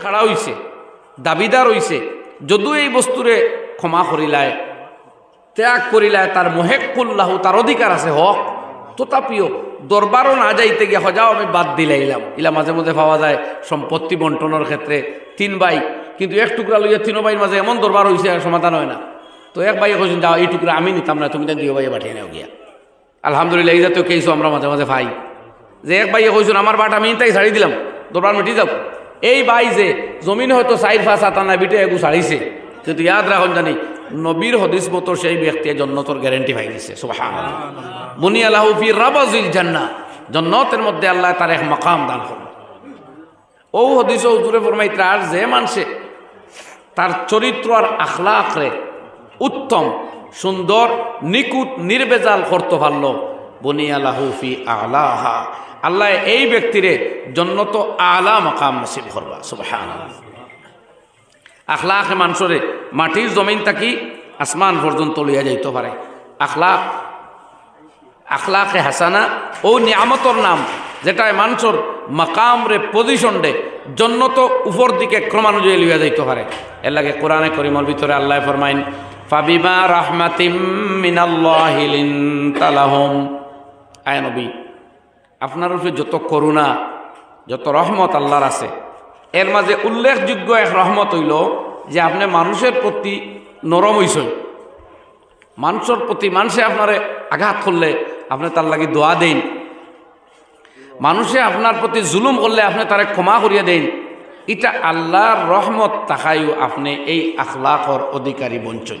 খাড়া হইছে, দাবিদার হইছে যদিও এই বস্তুরে ক্ষমা করিলায়, ত্যাগ করিলায়, তার মোহেক কুল্লাহ তার অধিকার আছে, হক। তথাপিও দরবারও না যাইতে গিয়ে হজাও আমি বাদ দিলাইলাম। ইলা মাঝে মধ্যে পাওয়া যায় সম্পত্তি বন্টনের ক্ষেত্রে তিন ভাই, কিন্তু এক টুকরা লইয়া তিনো ভাইয়ের মাঝে এমন দরবার হয়েছে সমাধান হয় না। তো এক ভাই কইছেন, যাও, এই টুকরা আমি নিতাম না, তুমি তাই দুই ভাইয়ে পাঠিয়ে নাও গিয়া। আলহামদুলিল্লাহ, এই জাতীয় কেসও আমরা মাঝে মাঝে পাই। যে এক ভাইয়ে কইছেন, আমার বাট আমি তাই ছাড়ি দিলাম, দরবার মিটি যাও। এই ভাই যে জমিন হয়তো চাইর ফাঁস বিটে এগু ছাড়িছে কিন্তু ইয়াদ রাখুন জানি নবীর হদিস মতো সেই ব্যক্তি জন্নতর গ্যারেন্টি পাই দিছে সুবহানাল্লাহ। মুনি আল্লাহ ফি রাবাজিল জান্নাহ। জন্নতের মধ্যে আল্লাহ তার এক মকাম দান করুন। ও হদিস হুজুরে ফরমাইত্রা আর যে মানসে তার চরিত্র আর আখলাকরে উত্তম, সুন্দর নিকুট নির্বেজাল করতে পারল বনিয়া লাহুফি আলাহা। আল্লাহ এই ব্যক্তিরে জন্নত আলা মাকাম নসিব করবা সুবহান আখলাকে মানুষরে মাটির জমিন থাকি আসমান পর্যন্ত লইয়া যাইতে পারে। আখলাক আখলাকে হাসানা ও নিয়ামতর নাম যেটা মানুষের মাকাম রে পজিশন দে জন্নত উপর দিকে ক্রমানুযায়ী লইয়া যাইতে পারে। এর লাগে কোরআনে করিমর ভিতরে আল্লাহ ফরমাইন, ফাবিমা রাহমাতিম মিনাল্লাহি লিনতালাহুম আয় আপনার উপরে যত করুণা, যত রহমত আল্লাহর আছে, এর মাঝে উল্লেখযোগ্য এক রহমত হইল যে আপনি মানুষের প্রতি নরম হইসই মানুষের প্রতি মানুষে আপনারে আঘাত করলে আপনি তার লাগি দোয়া দেন। মানুষে আপনার প্রতি জুলুম করলে আপনি তারে ক্ষমা করিয়া দেন। এটা আল্লাহর রহমত তাকাইও আপনি এই আখলাকর অধিকারী বঞ্চন।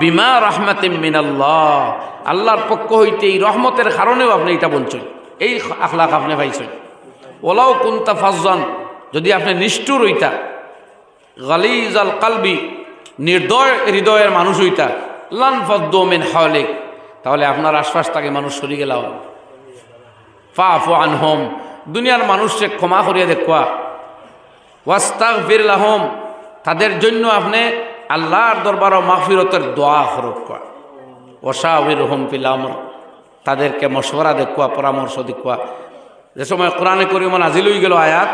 বিমা রহমাতে মিনাল্লাহ। আল্লাহর পক্ষ হইতে এই রহমতের কারণেও আপনি এটা বঞ্চন এই আখলাক আপনি পাইছেন। ওলাও কুন্তা ফাজন যদি আপনি নিষ্ঠুর হইতা গালিজ আল কালবি, নির্দয় হৃদয়ের মানুষ হইতা, লান ফদ্দোমেন হাওলেক, তাহলে আপনার আশপাশ তাকে মানুষ সরি গেলাও। ফা ফো আনহম, দুনিয়ার মানুষকে ক্ষমা করিয়া দেখুয়া। ওয়াস্তাক ফিরলাহম তাদের জন্য আপনি আল্লাহর দরবার মাহফিরতের দোয়া হরক করা ওশাউর হোম পিলামর তাদেরকে মশওয়ারা দেখুয়া, পরামর্শ দেখুয়া। যে সময় কোরআনে করিমন আজিল হয়ে গেল আয়াত,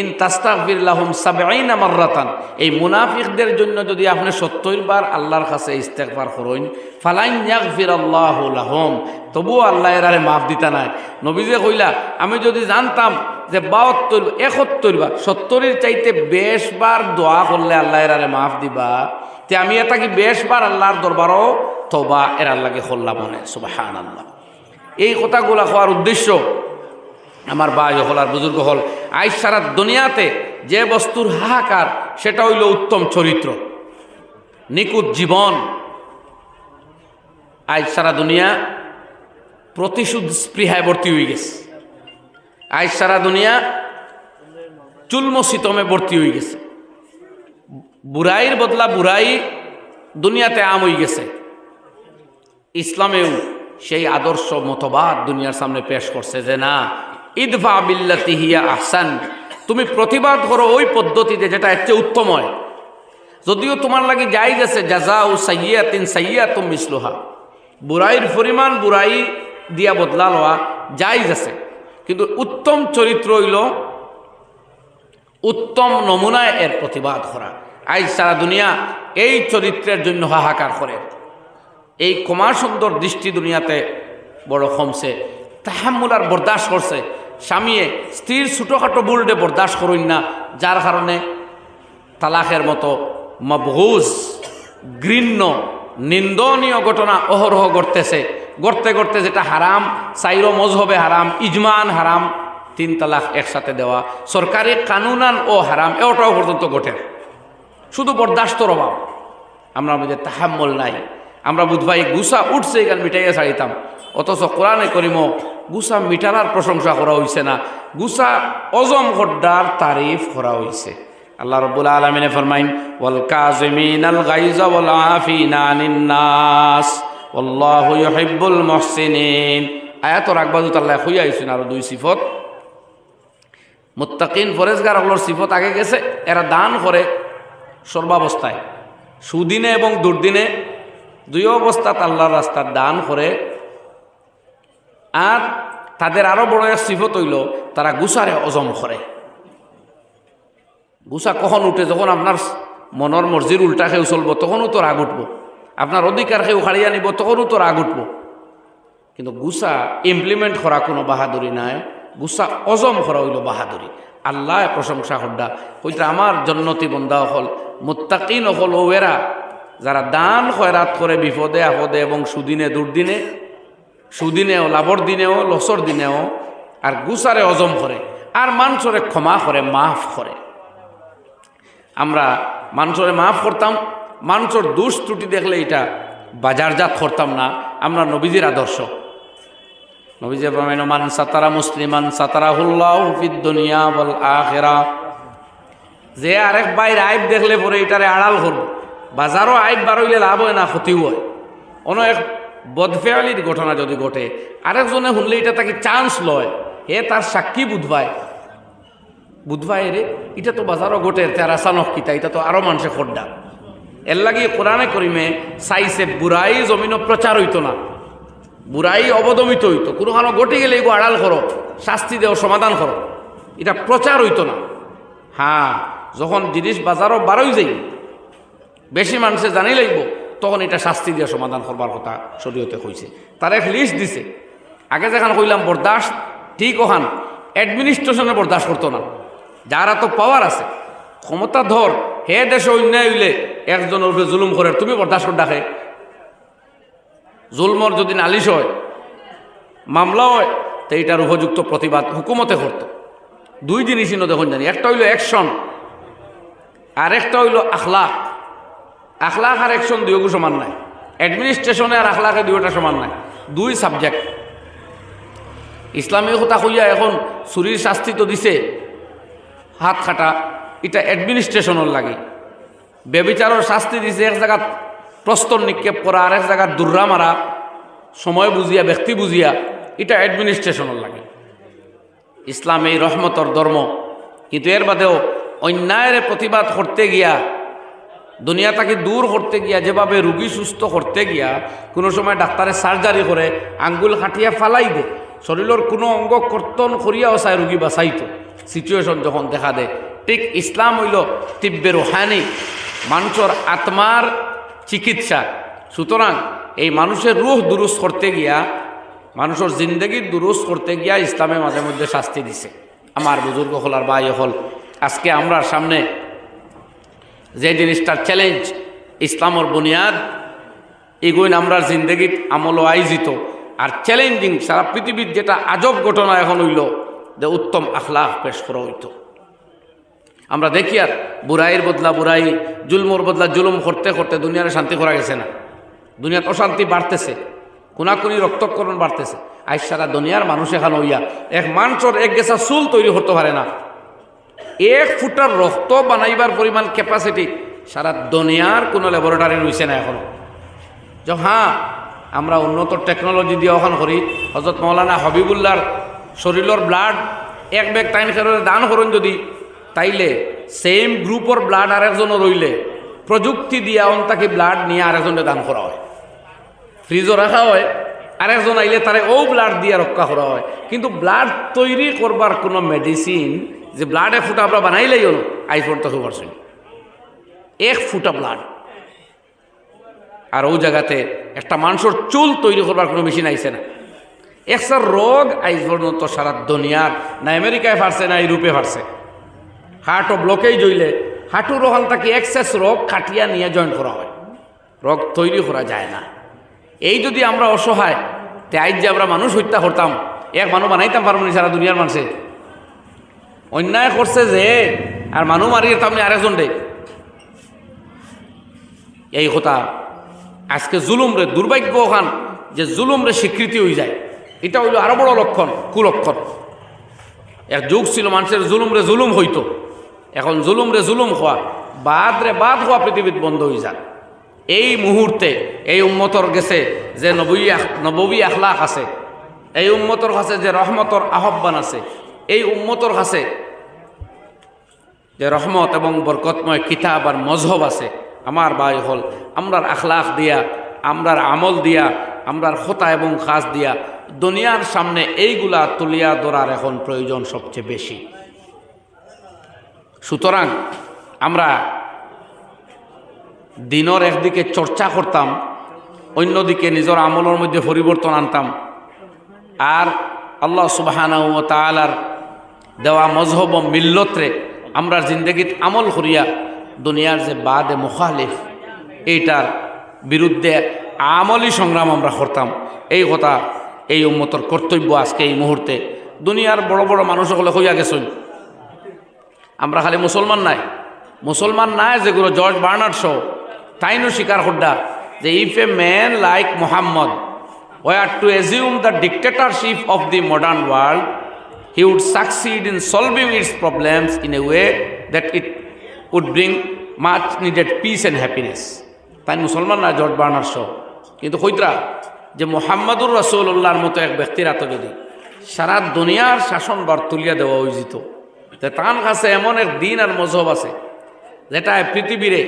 ইন তাস্তাগফিরলাহুম সাবঈনা মাররাতান। এই মুনাফিকদের জন্য যদি আপনি 70 বার আল্লাহর কাছে ইস্তেগফার করেন, ফালাইন ইয়াগফিরাল্লাহু লাহুম। তবুও আল্লাহ এরারে মাফ দিতা নাই। নবীজে কইলা, আমি যদি জানতাম যে 72 71 বার 70 এর চাইতে বেশ বার দোয়া করলে আল্লাহ এরারে মাফ দিবা তে আমি এটা কি বেশ বার আল্লাহর দরবারও তওবা এর আল্লাহকে করলাম মনে, সুবহানাল্লাহ। এই কথাগুলা হওয়ার উদ্দেশ্য আমার বাই হল আর বুজুর্গ হল আজ সারা দুনিয়াতে যে বস্তুর হাহাকার সেটা হইল উত্তম চরিত্র নিকুত জীবন। আজ সারা দুনিয়া প্রতিশোধ স্পৃহায় ভর্তি হয়ে গেছে। আজ সারা দুনিয়া চুলম শীতমে ভর্তি হয়ে গেছে। বুড়াইয়ের বদলা বুড়াই দুনিয়াতে আম হয়ে গেছে। ইসলামেও সেই আদর্শ মতবাদ দুনিয়ার সামনে পেশ করছে যে না, ইদফা বিল্লাতি হিয়া আহসান, তুমি প্রতিবাদ করো ওই পদ্ধতিতে যেটা চেয়ে উত্তম হয়। যদিও তোমার লাগে যাই গেছে জাজা ও সাইয়া তিন সাইয়া তুম মিসলোহা বুড়াইয়ের পরিমাণ বুড়াই দিয়া বদলা লওয়া যাই আছে। কিন্তু উত্তম চরিত্র হইল উত্তম নমুনায় এর প্রতিবাদ করা আজ সারা দুনিয়া এই চরিত্রের জন্য হাহাকার করে। এই ক্ষমা সুন্দর দৃষ্টি দুনিয়াতে বড় কমছে। তাহামুল আর বরদাস্ত করছে। স্বামীয়ে স্ত্রীর ছোটোখাটো বুলডে বরদাস্ত করুন না, যার কারণে তালাকের মতো মবহুজ ঘৃণ্য, নিন্দনীয় ঘটনা অহরহ ঘটতেছে। গড়তে গড়তে যেটা হারাম, সাইরো মজহবে হারাম, ইজমান হারাম, তিন তালাক একসাথে দেওয়া। সরকারি কানুনান ও হারাম, এটাও পর্যন্ত ঘটে শুধু বরদাস্তর অভাব। আমরা আমাদের তাহাম্মল নাই। আমরা বুধভাই গুসা উঠছে এখানে মিটাইয়া ছাড়িতাম। অথচ কোরআনে করিম গুসা মিটারার প্রশংসা করা হয়েছে না। গুসা অজম গড্ডার তারিফ করা হয়েছে আল্লাহ রব্বুল আলমিনে ফরমাইন ইউহিব্বুল মুহসিনিন। আয়াত রাখবাজুত আল্লাহ হইয়া আইছেন আরও দুই সিফত। মুত্তাকিন ফরেজগার হলোর সিফত আগে গেছে, এরা দান করে। সর্বাবস্থায়। সুদিনে এবং দুর্দিনে দুই অবস্থাত আল্লাহর রাস্তার দান করে। আর তাদের আরও বড় এক সিফত হইল, তারা গুসারে অজম করে। গুসা কখন উঠে? যখন আপনার মনের মর্জির উল্টা খেউ চলব তখনও তো রাগ উঠব। আপনার অধিকার খেউ হারিয়ে আনিব তখনও তো রাগ উঠব। কিন্তু গুসা ইমপ্লিমেন্ট করা কোনো বাহাদুরি নাই। গুসা অজম করা হইল বাহাদুরি। আল্লাহ প্রশংসা হড্ডা হইতে আমার জন্নতি বন্দা হল মুত্তাকিন হল ওয়েরা যারা দান খয়রাত করে বিপদে আপদে এবং সুদিনে দুর্দিনে, সুদিনেও লাভর দিনেও, লসর দিনেও, আর গুসারে অজম করে, আর মানুষরে ক্ষমা করে, মাফ করে। আমরা মানুষরে মাফ করতাম মানুষের দোষ দেখলে এটা বাজারজাত করতাম না। আমরা নবীজির আদর্শ। মান যে দেখলে বারইলে লাভ হয় না হয়। এক ঘটনা যদি ঘটে, আরেকজনে শুনলে এটা তাকে চান্স লয়। হে তার সাক্ষী বুধবায় বুধবাই রে, এটা তো বাজারও গোটে তেরাসানক কিতা এটা তো আরও মানুষে খড্ডা। এর লাগি কোরআনে করিমে সাইসে বুড়াই জমিনও প্রচার হইতো না। বুড়াই অবদমিত হইতো। কোনোখানো ঘটে গেলে এগো আড়াল করো, শাস্তি দেও, সমাধান করো। এটা প্রচার হইতো না। হ্যাঁ যখন জিনিস বাজারও বারোই যাই, বেশি মানুষে জানি লাগব, তখন এটা শাস্তি দিয়ে সমাধান করবার কথা শরীয়তে হয়েছে তার এক লিস্ট দিছে। আগে যেখানে কইলাম বরদাস্ত ঠিক ওখান অ্যাডমিনিস্ট্রেশনে বরদাস্ত করতো না। যারা তো পাওয়ার আছে, ক্ষমতা ধর, হে দেশে অন্যায় হইলে একজনের উপরে জুলুম করে, তুমি বরদাস্ত ডাকে। জুলমর যদি নালিশ হয়, মামলা হয়, তো এইটার উপযুক্ত প্রতিবাদ হুকুমতে করতো। দুই জিনিসই ন দেখুন জানি, একটা হইল অ্যাকশন আর একটা হইল আখলাক আখলাক আর অ্যাকশন দুইগু সমান নাই। অ্যাডমিনিস্ট্রেশনে আর আখলাকে দুইটা সমান নাই। দুই সাবজেক্ট ইসলামী কথা কইয়া এখন চুরির শাস্তি তো দিছে, হাত খাটা, এটা অ্যাডমিনিস্ট্রেশনের লাগে। বেবিচারের শাস্তি দিছে এক জায়গাত প্রস্তর নিক্ষেপ করা আর এক জায়গাত দুর্রা মারা, সময় বুঝিয়া, ব্যক্তি বুঝিয়া, এটা অ্যাডমিনিস্ট্রেশনের লাগে। ইসলাম এই রহমতর ধর্ম কিন্তু এর বাদেও অন্যায়ের প্রতিবাদ করতে গিয়া দুনিয়া তাকে দূর করতে গিয়া, যেভাবে রুগী সুস্থ করতে গিয়া, কোনো সময় ডাক্তারে সার্জারি করে, আঙ্গুল খাটিয়া ফালাই দে, শরীরের কোনো অঙ্গ কর্তন করিয়াও চায় রুগী বাঁচাইতো সিচুয়েশন যখন দেখা দেয় ঠিক ইসলাম হইল তিব্বে রোহানি। মানুষের আত্মার চিকিৎসা। সুতরাং এই মানুষের রুহ দুরুস করতে গিয়া, মানুষের জিন্দগি দুরুস করতে গিয়া ইসলামে মাঝে মধ্যে শাস্তি দিছে। আমার বুজুর্গ হল আর ভাই হল। আজকে আমরা সামনে যে জিনিসটার চ্যালেঞ্জ ইসলামর বুনিয়াদ, এগুইন আমরা জিন্দগিত আমল আয়োজিত। আর চ্যালেঞ্জিং সারা পৃথিবীর যেটা আজব ঘটনা এখন হইল, যে উত্তম আখলাখ পেশ করা হইতো। আমরা দেখি আর বুড়াইয়ের বদলা বুড়াই জুলমোর বদলা, জুলুম করতে করতে দুনিয়ার শান্তি করা গেছে না। দুনিয়ার অশান্তি বাড়তেছে কোনাকুনি রক্তকরণ বাড়তেছে। আজ সারা দুনিয়ার মানুষ এখানে হইয়া এক মানুষের এক গেছা চুল তৈরি করতে পারে না। এক ফুটার রক্ত বানাইবার পরিমাণ ক্যাপাসিটি সারা দুনিয়ার কোনো ল্যাবরেটরি রয়েছে না এখনও। যে হ্যাঁ আমরা উন্নত টেকনোলজি দিয়ে ওখান করি হজরত মৌলানা হবিবুল্লার শরীরের ব্লাড এক ব্যাগ টাইম খেরোর দান করুন যদি তাইলে সেম গ্রুপর ব্লাড আরেকজনও রইলে, প্রযুক্তি দিয়া তাকে ব্লাড নিয়ে আরেকজনে দান করা হয়। ফ্রিজও রাখা হয়, আরেকজন আইলে তারে ও ব্লাড দিয়ে রক্ষা করা হয়। কিন্তু ব্লাড তৈরি করবার কোনো মেডিসিন যে ব্লাড এক ফুটা আমরা বানাইলেই হলো আইজ পর্যন্ত পারছি এক ফুটা ব্লাড আর ও জায়গাতে একটা মানুষের চুল তৈরি করবার কোনো মেশিন আইছে না। একটা রোগ আইজ পর্যন্ত সারা দুনিয়ার, না আমেরিকায় ফারছে না ইউরোপে ফারছে হার্টও ব্লকেই জইলে হাঁটুর ওখান তাকে এক্সেস রোগ কাটিয়া নিয়ে জয়েন করা হয়। রোগ তৈরি করা যায় না। এই যদি আমরা অসহায়, তে আইজ যে আমরা মানুষ হত্যা করতাম, এক মানুষ বানাইতাম পারব সারা দুনিয়ার মানুষে? অন্যায় করছে যে, আর মানুষ মারিয়ে তো আপনি আরেকজন দে। এই কথা আজকে জুলুমরে দুর্ভাগ্য ওখান যে জুলুমরে স্বীকৃতি হয়ে যায়। এটা হইল আরও বড় লক্ষণ, কুলক্ষণ। এক যুগ ছিল মানুষের জুলুমরে জুলুম হইতো। এখন জুলুমরে জুলুম হওয়া, বাদ রে বাদ হওয়া পৃথিবীত বন্ধ হয়ে যাক। এই মুহূর্তে, এই উম্মতর গেছে যে নবী নবী আখলাক আছে, এই উম্মতর কাছে যে রহমতর আহ্বান আছে, এই উম্মতর কাছে যে রহমত এবং বরকতময় কিতাব আর মজহব আছে, আমার বাই হল, আমরার আখলাখ দিয়া, আমরার আমল দিয়া, আমরার খোতা এবং খাস দিয়া, দুনিয়ার সামনে এইগুলা তুলিয়া ধরার এখন প্রয়োজন সবচেয়ে বেশি। সুতরাং আমরা দিনের একদিকে চর্চা করতাম, অন্যদিকে নিজের আমলের মধ্যে পরিবর্তন আনতাম। আর আল্লাহ সুবাহানা ও তালার দেওয়া মজহব মিল্লতরে আমরা জিন্দগিত আমল করিয়া দুনিয়ার যে বাদে মুখালিফ, এইটার বিরুদ্ধে আমলি সংগ্রাম আমরা করতাম। এই কথা এই উম্মতর কর্তব্য আজকে এই মুহূর্তে। দুনিয়ার বড় বড় মানুষ সকলে হইয়া গেছেন। আমরা খালি মুসলমান নাই। মুসলমান নাই যেগুলো জর্জ বার্নার্ড শো। তাইনও স্বীকার হড্ডা, যে if a man like Muhammad were to assume the dictatorship of the modern world he would succeed in solving its problems in a way that it would bring much needed peace and happiness. তাই মুসলমান না George burner show. কিন্তু কইতরা, যে মোহাম্মদুর রসুল্লাহর মতো এক ব্যক্তির হাতে যদি সারা দুনিয়ার শাসনবার তুলিয়া দেওয়া উচিত তে তার কাছে এমন এক দিন আর মজহব আছে যেটা পৃথিবীরে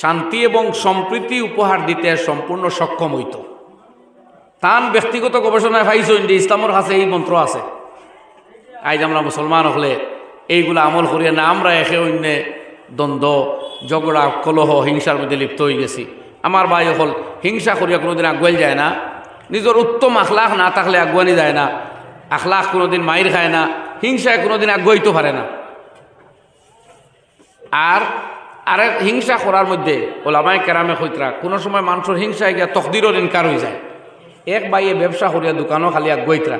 শান্তি এবং সম্প্রীতি উপহার দিতে সম্পূর্ণ সক্ষম হইত। তান ব্যক্তিগত গবেষণায় পাইছেন যে ইসলামের কাছে এই মন্ত্র আছে আজ আমরা মুসলমান হলে এইগুলো আমল করিয়া না, আমরা একে অন্যে দ্বন্দ্ব, ঝগড়া, কলহ, হিংসার মধ্যে লিপ্ত হয়ে গেছি। আমার ভাই হল হিংসা করিয়া কোনোদিন আগুয়াই যায় না নিজের উত্তম আখলাখ না থাকলে আগুয়ানি যায় না, আখলাখ কোনোদিন মাইর খায় না হিংসায় কোনোদিন আগুয়াইতে পারে না। আর আরেক হিংসা করার মধ্যে ওলামাই কেরামে কইতরা কোনো সময় মানুষের হিংসায় গিয়া তকদিরও ইনকার হয়ে যায়। এক বাইয়ে ব্যবসা করিয়া দোকানও খালি আগুয়াইতরা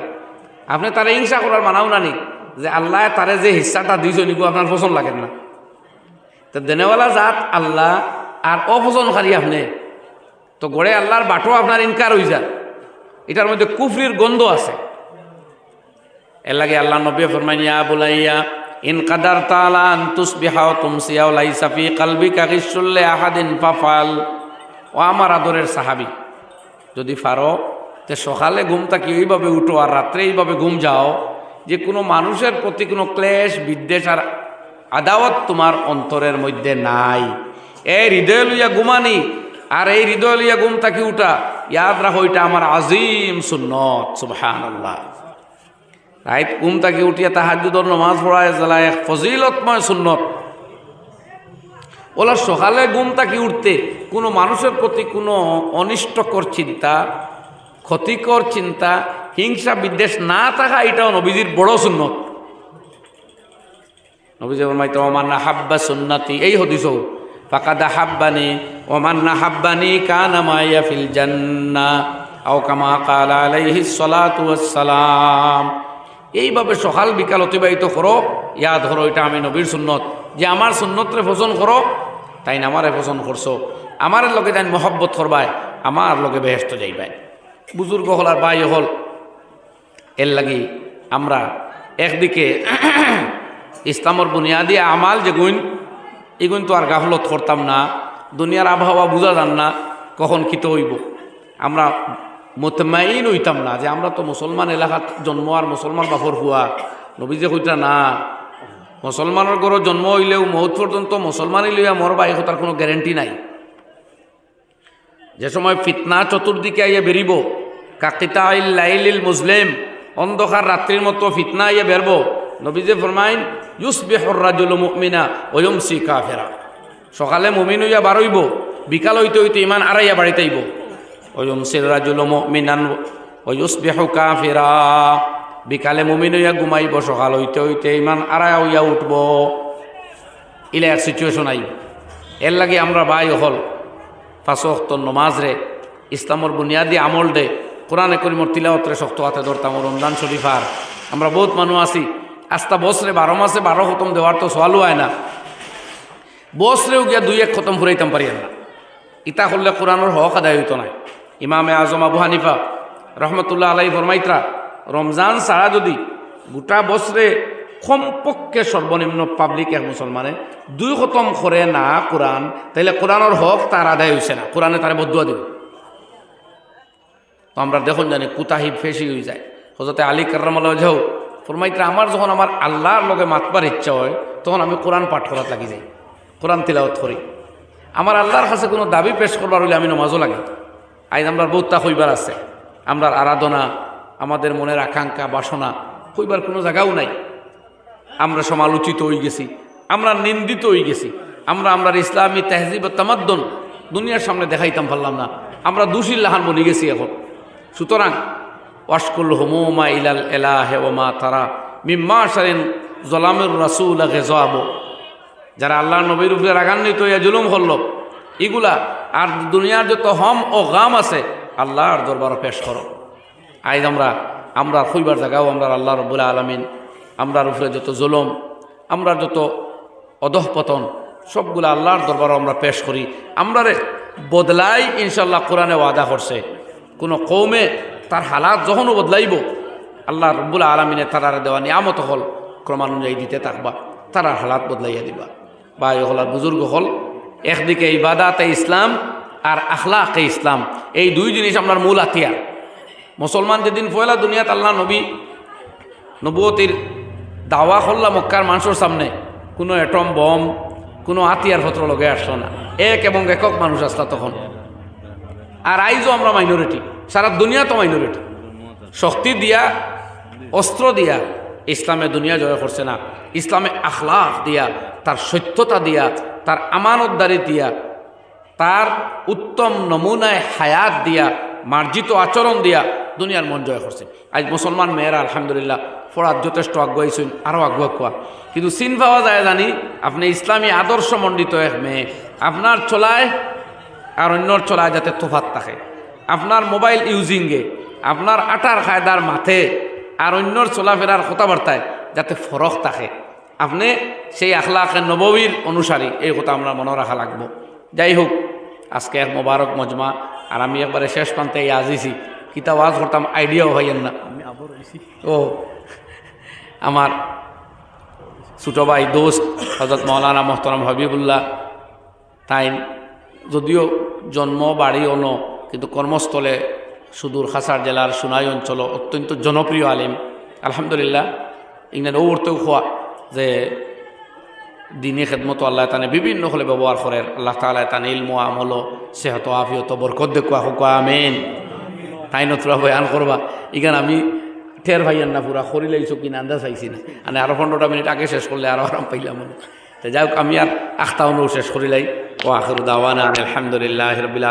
আপনি তারা হিংসা করার মানাও নানি যে আল্লাহ তারে যে হিস্সাটা দিয়েছে নিগো আপনার পছন্দ লাগেন না। তো দেনেওয়ালা জাত, আল্লাহ আর অপছন্দকারী আপনি। তো গড়ে আল্লাহর বাটো আপনার ইনকার হয়ে যায়। এটার মধ্যে কুফরির গন্ধ আছে। এর লাগে আল্লাহ নবী ফরমাইয়া বলাইয়া, ইন কাদার তালান তুসবিহাও তুমসিয়াও লাইসা ফি কালবিকা গিসুল্লে আহাদিন ফাফাল। ও আমার আদরের সাহাবি, যদি ফারো তে সকালে ঘুমটা কি এইভাবে উঠো আর রাত্রে এইভাবে ঘুম যাও, যে কোনো মানুষের প্রতি কোনো ক্লেশ, বিদ্বেষ আর আদাওয়াত তোমার অন্তরের মধ্যে নাই। এই হৃদয় লইয়া ঘুমানি আর এই হৃদয় লইয়া ঘুম থাকি উঠা? ইয়াদ রাখো, এটা আমার আজিম সুন্নত সুবহান আল্লাহ রাইত ঘুম থাকি উঠিয়া তাহাজুদর নমাজ পড়ায় জ্বালায় এক ফজিলতময় সুন্নত। ওলা সকালে গুম তাকে উঠতে কোনো মানুষের প্রতি কোনো অনিষ্টকর চিন্তা, ক্ষতিকর চিন্তা, হিংসা, বিদ্বেষ না থাকা এটাও নবীজির বড় সুন্নত। নবীজি ওমান না হাব্বা সুন্নাতি এই হদিস ফাকাদা হাব্বানি ওমান না হাব্বানি কানা মাইয়া ফিল জান্না আও কামা কালা আলাইহি সালাতু সালাম এইভাবে সকাল বিকাল অতিবাহিত করো। ইয়া ধরো, এটা আমি নবীর সুন্নত। যে আমার সুন্নতরে পছন্দ করো তাই না আমারে পছন্দ করছ। আমার লগে তাই মহব্বত করবায় আমার লগে বেহেস্ত যাইবাই। বুজুর্গ হল আর বাই হল, এর লাগি আমরা একদিকে ইসলামর বুনিয়াদি আমাল যে গুণ এগুন তো আর গাফলত করতাম না। দুনিয়ার আবহাওয়া বোঝা যান না, কখন কিত হইব। আমরা মোতমাইন হইতাম না, যে আমরা তো মুসলমান এলাকাত জন্ম আর মুসলমান বাপর হুয়া নবীজে কইতা না মুসলমানের ঘর জন্ম হইলেও মহৎ পর্যন্ত মুসলমানই লইয়া মর বাই তার কোনো গ্যারেন্টি নাই। যে সময় ফিতনা চতুর্দিকে আইয়া বেরিব কাকিতা আইল লাইলিল মুসলিম অন্ধকার রাত্রির মতো ফিতনা আইয়া বেরব নবীজে ফরমাইন ইউস বেহর রাজুল মুমিনা ওয়ম সি কাফেরা। সকালে মুমিন হইয়া বারইব বিকাল হইতে হইতে ইমান আড়াইয়া বাড়িতে আইব বিকালে মুমিন হইয়া ঘুমাইব, সকাল হইতে হইতে ইমান আড়াইয়া হইয়া উঠব। ইলে এক সিচুয়েশন আইব। এর লাগে আমরা বাই হল অক্ত নমাজ রে, ইসলামর বুনিয়াদি আমল দে, কোরআনে করিমর তিলাওতরে শক্ত হাতে ধরতাম, রমজান শরীফার আমরা বহুত মানুষ আছি। আস্তা বসরে বারো মাসে বারো খতম দেওয়ার তো সোয়ালু হয় না। বসরেও গিয়া দুই এক খতম ফুরাইতাম পারি না ইতা করলে কোরআনের হক আদায় হইতো না। ইমামে আজম আবু হানিফা রহমতুল্লাহ আলাই ফরমাইত্রা, রমজান ছাড়া যদি গোটা বছরে কমপক্ষে সর্বনিম্ন পাবলিক এক মুসলমানে দুই খতম করে না কোরআন, তাইলে কোরআনের হক তার আদায় হয়েছে না। কোরআনে তারা বদুয়া দিব। তো আমরা দেখুন জানি কুতাহি ফেসি হয়ে যায়। হজরতে আলী কার্রামাল্লাহ যাও ফরমাইত্রা, আমার যখন আমার আল্লাহর লগে মাতবার ইচ্ছা হয়, তখন আমি কোরআন পাঠ করার লাগি যাই। কোরআন তিলাওয়াত করি। আমার আল্লাহর কাছে কোনো দাবি পেশ করবার হলে আমি নমাজও লাগে আইন আমরা বহুতা হইবার আছে। আমরা আরাধনা, আমাদের মনের আকাঙ্ক্ষা, বাসনা হইবার কোনো জায়গাও নাই। আমরা সমালোচিত হয়ে গেছি, আমরা নিন্দিত হয়ে গেছি, আমরা আমরা ইসলামী তেহজিব তামাদ্দন দুনিয়ার সামনে দেখাইতাম পারলাম না। আমরা দুশির লাহান বনি গেছি এখন। সুতরাং, ওয়াশকুল হুমা ইলাল এলাহ ওমা তারা মিম্মা সারেন জলামের রাসুল গেজাবো। যারা আল্লাহ নবীর উপরে রাগান্বিত হইয়া জুলুম করল এগুলা আর দুনিয়ার যত হম ও গাম আছে, আল্লাহর দরবার পেশ করো। আজ আমরা আমরা খুইবার জায়গাও, আমরা আল্লাহ রবুল্লা আলমিন, আমরার উপরে যত জুলুম আমরা যত অধঃপতন সবগুলো আল্লাহর দরবারও আমরা পেশ করি। আমরা বদলাই ইনশাল্লাহ কোরআনে ওয়াদা করছে। কোনো কৌমে তার হালাত যখনও বদলাইব, আল্লাহ রব্বুল আলমিনে তারার দেওয়া নিয়ামত হল, ক্রমানুযায়ী দিতে থাকবা তারার হালাত বদলাইয়া দিবা। বা এই হলার বুজুর্গ হল একদিকে ইবাদাতে ইসলাম আর আখলাকে ইসলাম। এই দুই জিনিস আপনার মূল হাতিয়ার। মুসলমান যেদিন পয়লা দুনিয়াত আল্লাহ নবী নবুয়তির দাওয়া করলা মক্কার মানুষের সামনে, কোনো অ্যাটম বম কোনো হাতিয়ার পত্র লগে আসলো না। এক এবং একক মানুষ আসলা তখন। আর আইজও আমরা মাইনরিটি সারা দুনিয়া তো মাইনরিটি শক্তি দিয়া, অস্ত্র দিয়া ইসলামে দুনিয়া জয় করছে না। ইসলামে আখলাফ দিয়া, তার সত্যতা দিয়া, তার আমানতদারি দিয়া, তার উত্তম নমুনায় হায়াত দিয়া, মার্জিত আচরণ দিয়া দুনিয়ার মন জয় করছে। আজ মুসলমান মেয়েরা, আলহামদুলিল্লাহ পড়ার যথেষ্ট আগুয়াইছেন আরও আগুয়া কোয়া। কিন্তু চিন পাওয়া যায় জানি, আপনি ইসলামী আদর্শ মণ্ডিত এক মেয়ে, আপনার চলায় আর অন্যর চলায় যাতে তোফাত থাকে। আপনার মোবাইল ইউজিংয়ে, আপনার আটার কায়দার মাথে আর অন্যর চলাফেরার কথাবার্তায় যাতে ফরক থাকে। আপনি সেই আখলাকে নববীর অনুসারী এই কথা আমরা মনে রাখা লাগবো। যাই হোক আজকে এক মোবারক মজমা আর আমি একবারে শেষ প্রান্তে এই আজিছি। কিতাব আজ করতাম আইডিয়াও হইয়েন না। ও আমার ছোটো ভাই দোস্ত হজরত মৌলানা মোহতরম হাবিবুল্লাহ তাই যদিও জন্ম বাড়ি অন কিন্তু কর্মস্থলে সুদূর খাসার জেলার সুনাই অঞ্চল অত্যন্ত জনপ্রিয় আলিম। আলহামদুলিল্লাহ ইংল্যান্ড ও উঠতেও খোয়া যে দিনী খেদমত আল্লাহ তানে বিভিন্ন হলে ব্যবহার করেন আল্লাহ তালা তানে ইলম আমল সেহত আফিয়ত বরকত দেখুয়া হুকা, আমেন। তাই নতুরা বয়ান করবা ইখান আমি ঠের ভাইয়ান না পুরা খরি লাইছো কিনা আন্দাজ পাইছি না। মানে আরও পনেরোটা মিনিট আগে শেষ করলে আরও আরাম পাইলাম যাই হোক, আমি আর আখতাউনও শেষ করিলাই ও আখর দাওয়ানা আলহামদুলিল্লাহ রবিল